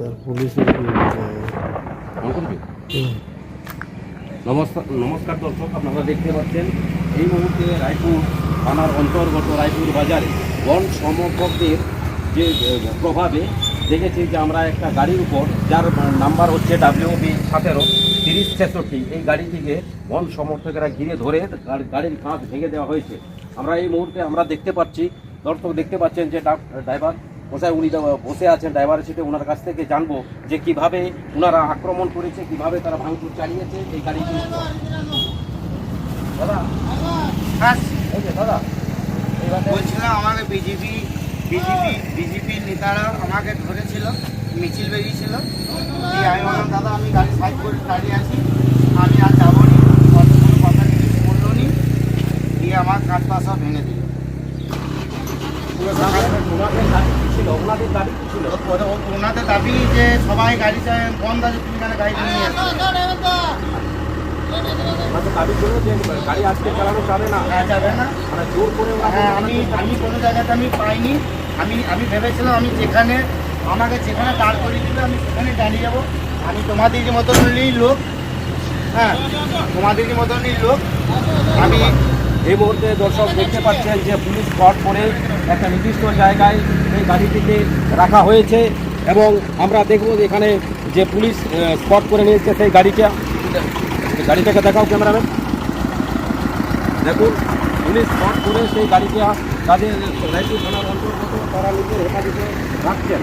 তার। নমস্কার নমস্কার দর্শক আপনারা দেখতে পাচ্ছেন এই মুহূর্তে রায়পুর থানার অন্তর্গত রায়পুর বাজারে বন সমকদের যে প্রভাবে দেখেছি যে আমরা একটা গাড়ির উপর যার নাম্বার হচ্ছে ডাব্লিউ বি সতেরো তিরিশ ছেষট্টি এই গাড়িটিকে বন সমর্থকেরা ঘিরে ধরে গাড়ি- গাড়ির কাঁচ ভেঙে দেওয়া হয়েছে। আমরা এই মুহূর্তে আমরা দেখতে পাচ্ছি দর্শক দেখতে পাচ্ছেন যে ড্রাইভার কোথায় উনি বসে আছেন ড্রাইভারের সিটে ওনার কাছ থেকে জানব যে কীভাবে ওনারা আক্রমণ করেছে কীভাবে তারা ভাঙচুর চালিয়েছে এই উপর। দাদা? এই যে দাদা। বলছিলাম আমাকে বিজেপি বিজেপি বিজেপি নেতারা আমাকে ধরেছিল মিছিল বেরিয়েছিল। আমি বললাম দাদা আমি গাড়ি সাইড করে দাঁড়িয়ে আছি। আমি আর যাব নি। কথা কিছু বলল নি। দিয়ে আমার কাজ পা সব ভেঙে দিল। ওনাদের দাবি যে সবাই গাড়ি চায় বন্ধ আছে তুমি কেন গাড়ি নিয়ে দাবি গাড়ি আজকে চালানো যাবে না? হ্যাঁ যাবে না। মানে জোর করে হ্যাঁ আমি আমি কোনো জায়গাতে আমি পাইনি। আমি আমি ভেবেছিলাম আমি যেখানে আমাকে যেখানে দাঁড় করিয়ে দিবে আমি সেখানে দাঁড়িয়ে যাব। আমি মতনই লোক। হ্যাঁ তোমাদেরই মতনই লোক। আমি এই মুহূর্তে দর্শক দেখতে পাচ্ছেন যে পুলিশ স্পট করে একটা নির্দিষ্ট জায়গায় এই গাড়িটিকে রাখা হয়েছে এবং আমরা দেখব এখানে যে পুলিশ স্পট করে নিয়েছে সেই গাড়িটা। গাড়িটাকে দেখাও ক্যামেরাম্যান। দেখুন, পুলিশ স্পট করে সেই গাড়িটা তাদের রায়পুর থানার অন্তর্গত তারা নিজের হেফাজতে রাখছেন।